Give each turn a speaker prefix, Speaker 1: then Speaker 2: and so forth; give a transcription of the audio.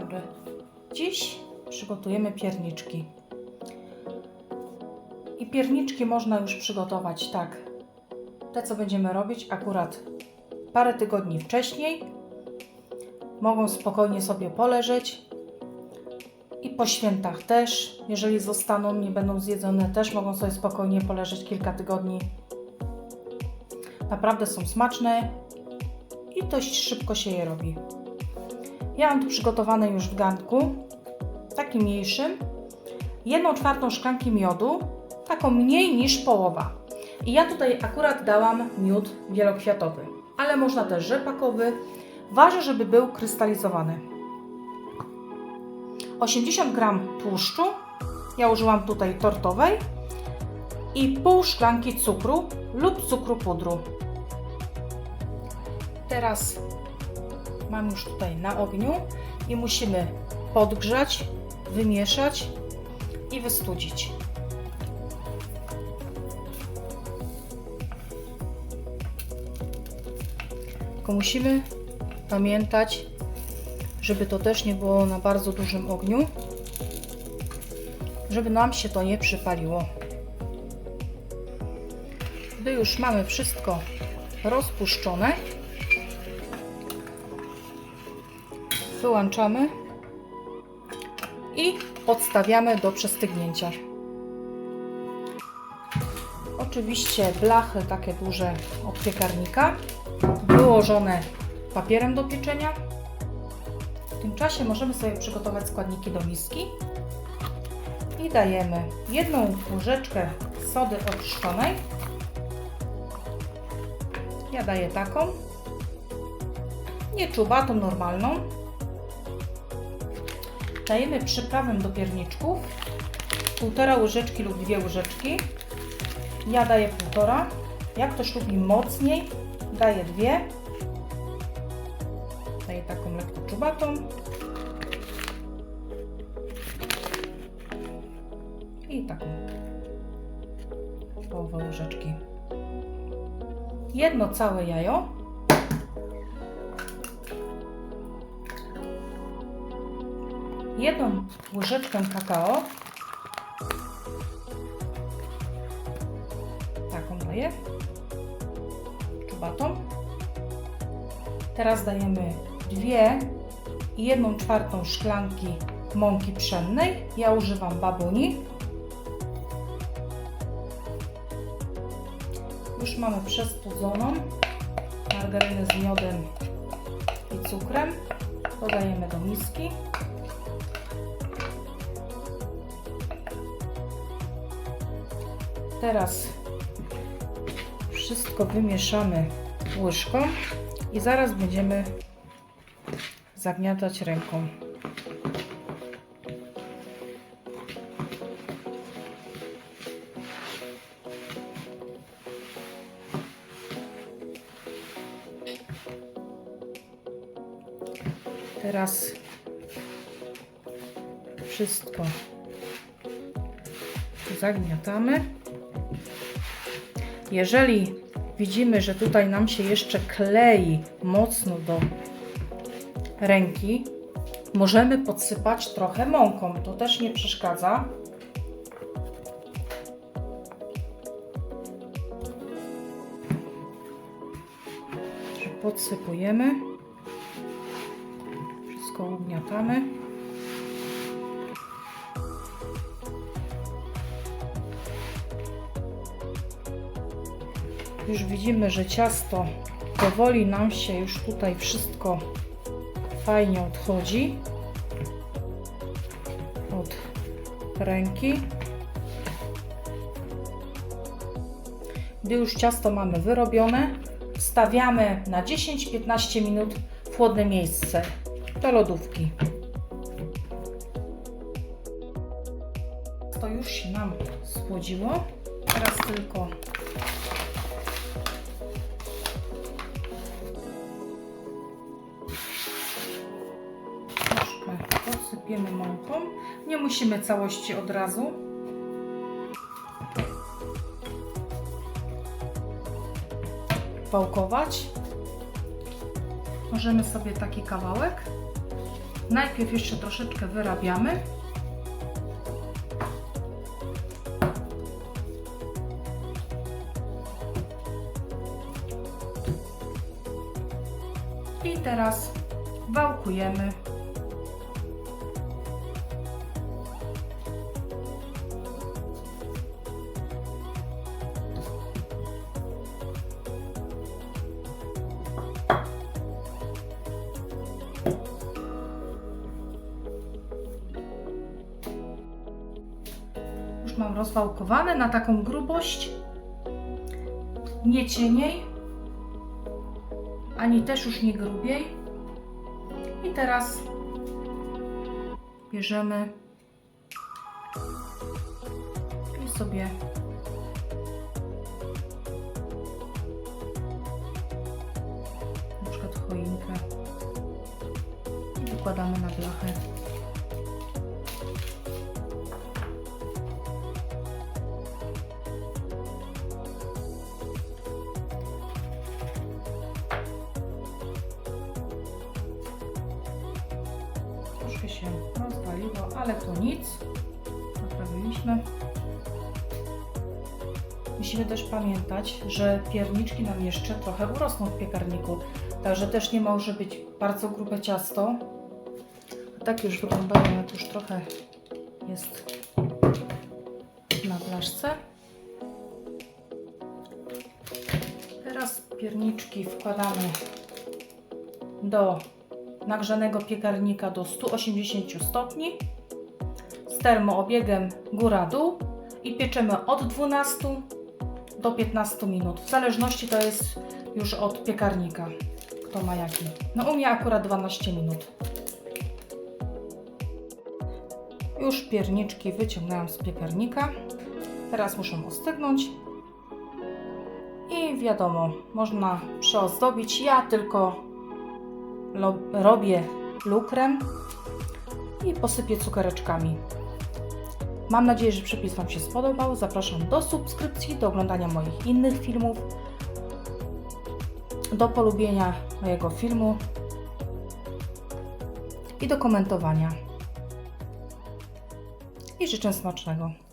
Speaker 1: dobry. Dziś przygotujemy pierniczki. I pierniczki można już przygotować tak. Te, co będziemy robić akurat parę tygodni wcześniej. Mogą spokojnie sobie poleżeć. I po świętach też, jeżeli zostaną, nie będą zjedzone, też mogą sobie spokojnie poleżeć kilka tygodni. Naprawdę są smaczne i dość szybko się je robi. Ja mam tu przygotowane już w garnku, takim mniejszym, jedną czwartą szklanki miodu, taką mniej niż połowa. I ja tutaj akurat dałam miód wielokwiatowy, ale można też rzepakowy. Ważę, żeby był krystalizowany. 80 gram tłuszczu, ja użyłam tutaj tortowej i pół szklanki cukru lub cukru pudru. Teraz mam już tutaj na ogniu i musimy podgrzać, wymieszać i wystudzić. Tylko musimy pamiętać, żeby to też nie było na bardzo dużym ogniu, żeby nam się to nie przypaliło. Gdy już mamy wszystko rozpuszczone, wyłączamy i odstawiamy do przestygnięcia. Oczywiście blachy takie duże od piekarnika, wyłożone papierem do pieczenia. W tym czasie możemy sobie przygotować składniki do miski i dajemy jedną łyżeczkę sody oczyszczonej. Ja daję taką, nie czubatą, normalną. Dajemy przyprawę do pierniczków, półtora łyżeczki lub dwie łyżeczki. Ja daję półtora. Jak ktoś lubi mocniej, daję dwie. Daję taką lekko czubatą. I taką połowę łyżeczki. Jedno całe jajo. Jedną łyżeczkę kakao. Taką daję. Czubatą. Teraz dajemy dwie i jedną czwartą szklanki mąki pszennej. Ja używam babuni. Już mamy przestudzoną margarynę z miodem i cukrem. Dodajemy do miski. Teraz wszystko wymieszamy łyżką i zaraz będziemy zagniatać ręką. Teraz wszystko zagniatamy. Jeżeli widzimy, że tutaj nam się jeszcze klei mocno do ręki, możemy podsypać trochę mąką. To też nie przeszkadza. Podsypujemy. Wszystko ugniatamy. Już widzimy, że ciasto powoli nam się już tutaj wszystko fajnie odchodzi od ręki. Gdy już ciasto mamy wyrobione, wstawiamy na 10-15 minut w chłodne miejsce do lodówki. To już się nam schłodziło. Teraz tylko troszkę podsypiemy mąką. Nie musimy całości od razu. Wałkować. Możemy sobie taki kawałek Najpierw jeszcze troszeczkę wyrabiamy. I teraz wałkujemy. Już mam rozwałkowane na taką grubość. Nie cieniej, ani też już nie grubiej. I teraz bierzemy i sobie na przykład choinkę i wykładamy na blachę. Troszkę się rozwaliło, ale to nic. Naprawiliśmy. Musimy też pamiętać, że pierniczki nam jeszcze trochę urosną w piekarniku. Także też nie może być bardzo grube ciasto. Tak już wyglądają, jak już trochę jest na blaszce. Teraz pierniczki wkładamy do nagrzanego piekarnika do 180 stopni z termoobiegiem góra-dół i pieczemy od 12 do 15 minut. W zależności to jest już od piekarnika, kto ma jaki. No u mnie akurat 12 minut. Już pierniczki wyciągnęłam z piekarnika. Teraz muszą ostygnąć. I wiadomo, można przeozdobić. Ja tylko robię lukrem i posypię cukiereczkami. Mam nadzieję, że przepis Wam się spodobał. Zapraszam do subskrypcji, do oglądania moich innych filmów, do polubienia mojego filmu i do komentowania. I życzę smacznego.